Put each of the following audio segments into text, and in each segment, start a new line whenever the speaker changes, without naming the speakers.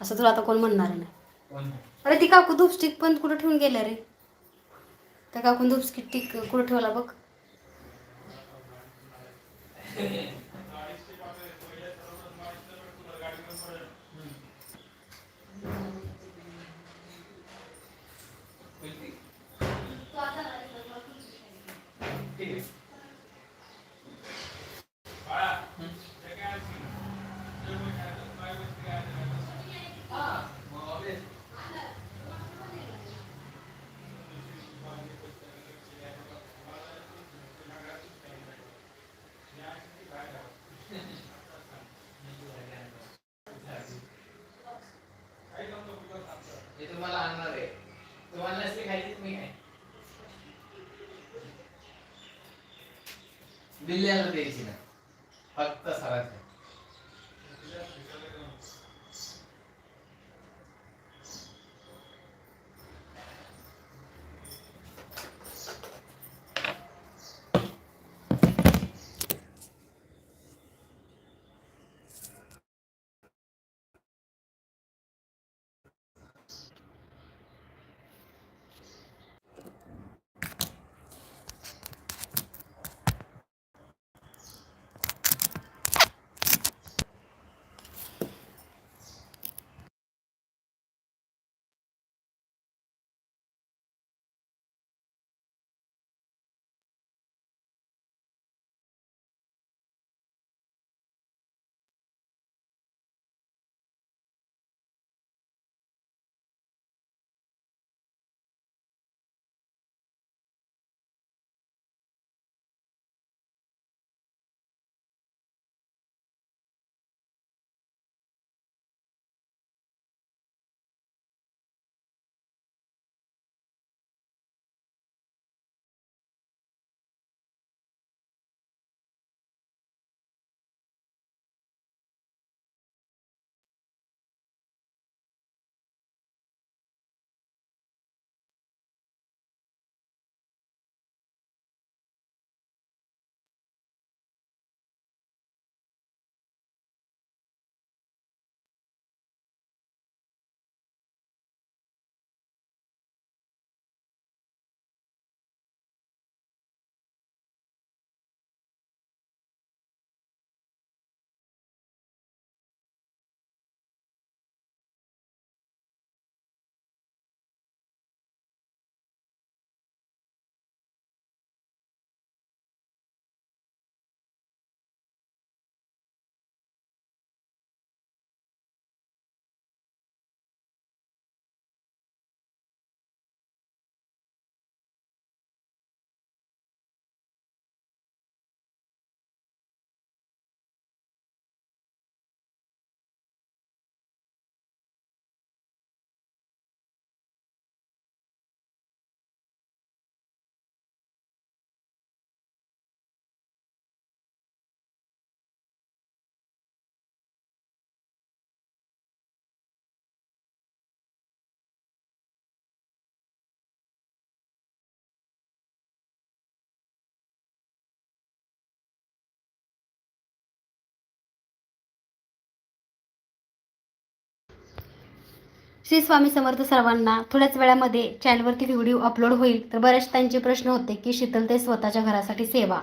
असं तुला आता कोण म्हणणार नाही? अरे ती काकू धूपस्टिक पण कुठं ठेवून गेल्या रे? त्या काकून धूपस्टिक टिक कुठं ठेवला बघ?
तुम्हाला नसली खायची तुम्ही काय बिल्ल्याला द्यायची ना फक्त सरांचं.
श्री स्वामी समर्थ सर्वांना थोड्याच वेळामध्ये चॅनलवरती व्हिडिओ अपलोड होईल. तर बरेच त्यांचे प्रश्न होते की शीतलते स्वतःच्या घरासाठी सेवा.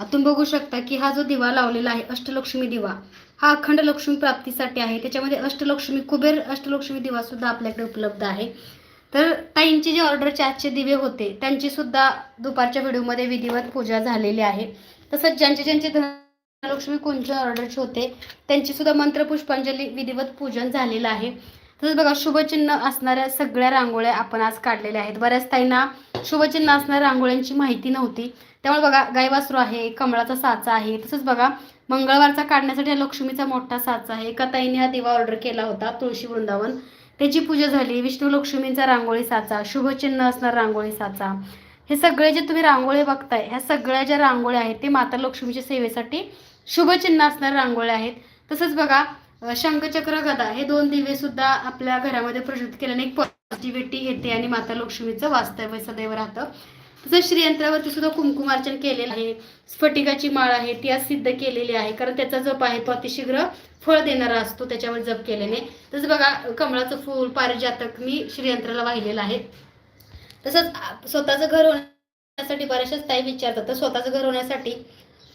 तुम्ही बघू शकता की हा जो दिवा लावलेला आहे अष्टलक्ष्मी दिवा हा अखंड लक्ष्मी प्राप्तीसाठी आहे. त्याच्यामध्ये अष्टलक्ष्मी कुबेर अष्टलक्ष्मी दिवा सुद्धा आपल्याकडे उपलब्ध आहे. तर ताईंचे जे ऑर्डरचे आजचे दिवे होते त्यांची सुद्धा दुपारच्या व्हिडिओमध्ये विधिवत पूजा झालेली आहे. तसंच ज्यांचे ज्यांचे धनलक्ष्मी कोणत्या ऑर्डरचे होते त्यांची सुद्धा मंत्रपुष्पांजली विधिवत पूजन झालेलं आहे. तसंच बघा शुभचिन्ह असणाऱ्या सगळ्या रांगोळ्या आपण आज काढलेल्या आहेत. बऱ्याच ताईंना शुभचिन्ह असणाऱ्या रांगोळ्यांची माहिती नव्हती. त्यामुळे बघा गायवासरू आहे कमळाचा साचा आहे. तसंच बघा मंगळवारचा काढण्यासाठी हा लक्ष्मीचा मोठा साचा आहे. एका ताईने हा दिवा ऑर्डर केला होता तुळशी वृंदावन. त्याची पूजा झाली. विष्णू लक्ष्मींचा रांगोळी साचा शुभचिन्ह असणार रांगोळी साचा. हे सगळे जे तुम्ही रांगोळी बघताय ह्या सगळ्या ज्या रांगोळ्या आहेत ते माता लक्ष्मीच्या सेवेसाठी शुभचिन्ह असणाऱ्या रांगोळ्या आहेत. तसंच बघा शंखचक्र गदा हे दोन दिवे सुद्धा आपल्या घरामध्ये प्रज्वलित केल्याने एक पॉझिटिव्हिटी येते आणि माता लक्ष्मीचं वास्तव्य सदैव राहतं. तसंच श्रीयंत्रावरती सुद्धा कुंकुमार्चन केलेलं आहे. स्फटिकाची माळ आहे ती आज सिद्ध केलेली आहे. कारण त्याचा जप आहे तो अतिशीघ्र फळ देणारा असतो त्याच्यावर जप केल्याने. तसं बघा कमळाचं फूल पारिजातक मी श्रीयंत्राला वाहिलेलं आहे. तसंच स्वतःचं घर होण्यासाठी बऱ्याचशाच ताई विचारतात. तर स्वतःचं घर होण्यासाठी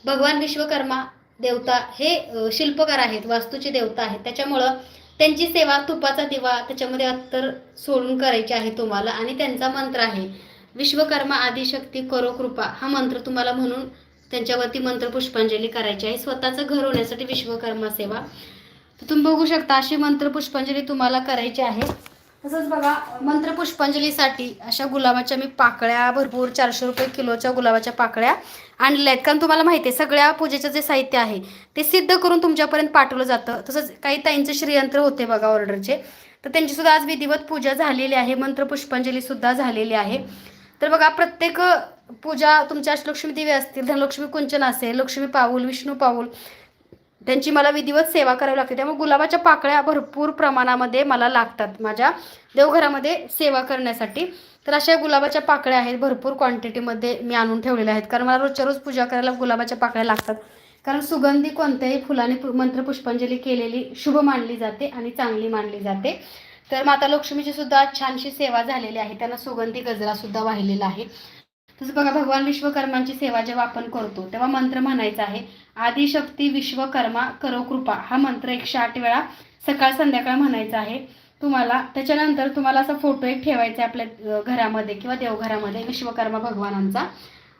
भगवान विश्वकर्मा देवता हे शिल्पकार आहेत वास्तूचे देवता आहेत. त्याच्यामुळं त्यांची सेवा तुपाचा दिवा त्याच्यामध्ये अत्तर सोडून करायची आहे तुम्हाला. आणि त्यांचा मंत्र आहे विश्वकर्मा आदिशक्ती करो कृपा. हा मंत्र तुम्हाला म्हणून त्यांच्यावरती मंत्र पुष्पांजली करायची आहे. स्वतःचं घर होण्यासाठी विश्वकर्मा सेवा. तुम्ही बघू शकता अशी मंत्र पुष्पांजली तुम्हाला करायची आहे. तसंच बघा मंत्र पुष्पांजलीसाठी अशा गुलाबाच्या मी पाकळ्या भरपूर चारशे रुपये किलोच्या गुलाबाच्या पाकळ्या आणलेल्या आहेत. कारण तुम्हाला माहिती आहे सगळ्या पूजेचं जे साहित्य आहे ते सिद्ध करून तुमच्यापर्यंत पाठवलं जातं. तसंच काही ताईंचे श्रीयंत्र होते बघा ऑर्डरचे. तर त्यांचीसुद्धा आज विधिवत पूजा झालेली आहे मंत्र पुष्पांजलीसुद्धा झालेली आहे. तर बघा प्रत्येक पूजा तुमच्या अष्टलक्ष्मी देवी असतील धनलक्ष्मी कुंचन असेल लक्ष्मी पाऊल विष्णू पाऊल त्यांची मला विधिवत सेवा करावी लागते. त्यामुळे गुलाबाच्या पाकळ्या भरपूर प्रमाणामध्ये मला लागतात माझ्या देवघरामध्ये सेवा करण्यासाठी. तर अशा गुलाबाच्या पाकळ्या आहेत. भरपूर क्वांटिटीमध्ये मी आणून ठेवलेल्या आहेत. कारण मला रोजच्या रोज पूजा करायला गुलाबाच्या पाकळ्या लागतात. कारण सुगंधी कोणत्याही फुलाने पु- मंत्र पुष्पांजली केलेली शुभ मानली जाते आणि चांगली मानली जाते. तर माता लक्ष्मीची सुद्धा छानशी सेवा झालेली आहे. त्यांना सुगंधी गजरा सुद्धा वाहिलेला आहे. तसं बघा भगवान विश्वकर्मांची सेवा जेव्हा आपण करतो तेव्हा मंत्र म्हणायचा आहे आदिशक्ती विश्वकर्मा करो कृपा. हा मंत्र एकशे आठ वेळा सकाळ संध्याकाळ म्हणायचा आहे. तुम्हाला त्याच्यानंतर तुम्हाला असा फोटो एक ठेवायचा आहे आपल्या घरामध्ये किंवा देवघरामध्ये विश्वकर्मा भगवानांचा.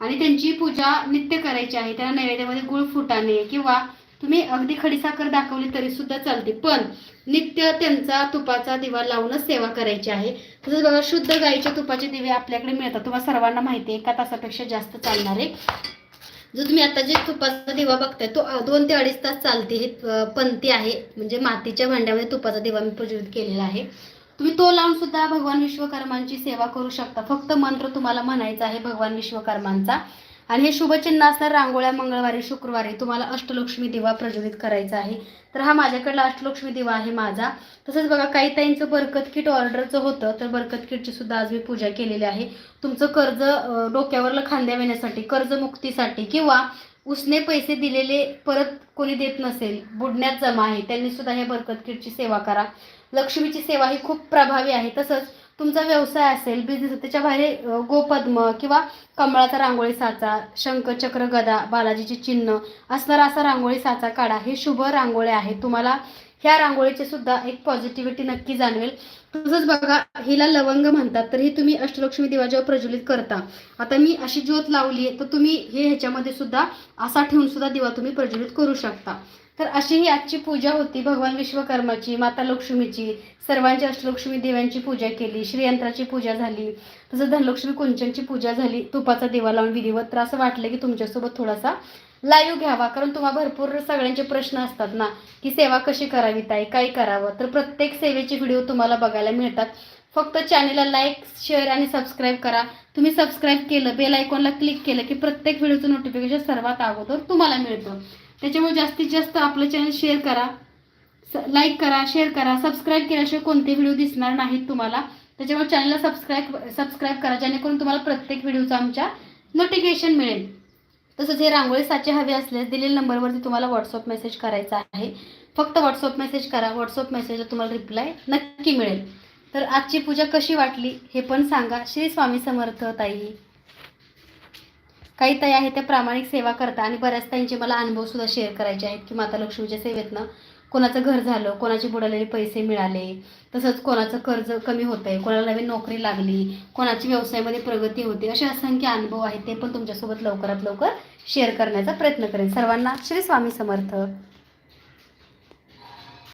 आणि त्यांची पूजा नित्य करायची आहे. त्यांना नैवेद्यामध्ये गुळ फुटाणे किंवा तुम्ही अगदी खडीसाखर दाखवली तरी सुद्धा चालते. पण नित्य त्यांचा तुपाचा दिवा लावूनच सेवा करायची आहे. तसंच बघा शुद्ध गाईच्या तुपाचे दिवे आपल्याकडे मिळतात. तुम्हाला सर्वांना माहिती आहे एका तासापेक्षा जास्त चालणारे जो तुम्ही आता जे तुपाचा दिवा बघताय तो दोन ते अडीच तास चालते. हे पंथी आहे. म्हणजे मातीच्या भांड्यामध्ये तुपाचा दिवा मी प्रज्वलित केलेला आहे. तुम्ही तो लावून सुद्धा भगवान विश्वकर्मांची सेवा करू शकता. फक्त मंत्र तुम्हाला म्हणायचा आहे भगवान विश्वकर्मांचा. आणि हे शुभचिन्ह असणार रांगोळ्या मंगळवारी शुक्रवारी तुम्हाला अष्टलक्ष्मी दिवा प्रज्वलित करायचा आहे. तर हा माझ्याकडला अष्टलक्ष्मी दिवा आहे माझा. तसंच बघा काही ताईंचं बरकत किट ऑर्डरचं होतं तर बरकत किटची सुद्धा आज मी पूजा केलेली आहे. तुमचं कर्ज डोक्यावरलं खांद्या वेण्यासाठी कर्जमुक्तीसाठी किंवा उसने पैसे दिलेले परत कोणी देत नसेल बुडण्यात जमा आहे त्यांनी सुद्धा हे बरकत किटची सेवा करा. लक्ष्मीची सेवा ही खूप प्रभावी आहे. तसंच तुमचा व्यवसाय असेल बिझनेस त्याच्या बाहेर गोपद्म किंवा कमळाचा रांगोळी साचा शंख चक्र गदा बालाजीचे चिन्ह असणारा असा रांगोळी साचा काढा. हे शुभ रांगोळी आहे. तुम्हाला ह्या रांगोळीचे सुद्धा एक पॉझिटिव्हिटी नक्की जाणवेल. तसंच बघा हिला लवंग म्हणतात तर ही तुम्ही अष्टलक्ष्मी दिवा जेव्हा प्रज्वलित करता. आता मी अशी ज्योत लावली आहे तर तुम्ही हे ह्याच्यामध्ये सुद्धा असा ठेवून सुद्धा दिवा तुम्ही प्रज्वलित करू शकता. तर अशी ही आजची पूजा होती भगवान विश्वकर्माची माता लक्ष्मीची सर्वांची अष्टलक्ष्मी देव्यांची पूजा केली श्रीयंत्राची पूजा झाली. तसं धनलक्ष्मी कुंचनची पूजा झाली. तुपाचा दिवा लावून विधिवत तर असं वाटलं की तुमच्यासोबत थोडासा लाईव्ह घ्यावा. कारण तुम्हाला भरपूर सगळ्यांचे प्रश्न असतात ना की सेवा कशी करावी ताई? काय करावं? तर प्रत्येक सेवेचे व्हिडिओ तुम्हाला बघायला मिळतात. फक्त चॅनेलला लाईक शेअर आणि सबस्क्राईब करा. तुम्ही सबस्क्राईब केलं बेल आयकॉनला क्लिक केलं की प्रत्येक व्हिडिओचं नोटिफिकेशन सर्वात अगोदर तुम्हाला मिळतं. त्याच्यामुळे जास्तीत जास्त आपलं चॅनल शेअर करा. लाईक करा शेअर करा. सबस्क्राईब केल्याशिवाय कोणते व्हिडिओ दिसणार नाहीत तुम्हाला. त्याच्यामुळे चॅनलला सबस्क्राईब सबस्क्राईब करा. जेणेकरून तुम्हाला प्रत्येक व्हिडिओचं आमच्या नोटिफिकेशन मिळेल. तसंच हे रांगोळी साचे हवे असल्यास दिलेल्या नंबरवरती तुम्हाला व्हॉट्सअप मेसेज करायचा आहे. फक्त व्हॉट्सअप मेसेज करा. व्हॉट्सअप मेसेजला तुम्हाला रिप्लाय नक्की मिळेल. तर आजची पूजा कशी वाटली हे पण सांगा. श्री स्वामी समर्थ ताई. काही ताई आहेत त्या प्रामाणिक सेवा करतात आणि बऱ्याच ताईंचे मला अनुभव सुद्धा शेअर करायचे आहेत की माता लक्ष्मीच्या सेवेतनं कोणाचं घर झालं कोणाचे बुडालेले पैसे मिळाले तसंच कोणाचं कर्ज कमी होतंय कोणाला नवीन नोकरी लागली कोणाची व्यवसायामध्ये प्रगती होते असे असंख्य अनुभव आहेत ते पण तुमच्यासोबत लवकरात लवकर शेअर करण्याचा प्रयत्न करेन. सर्वांना श्री स्वामी समर्थ.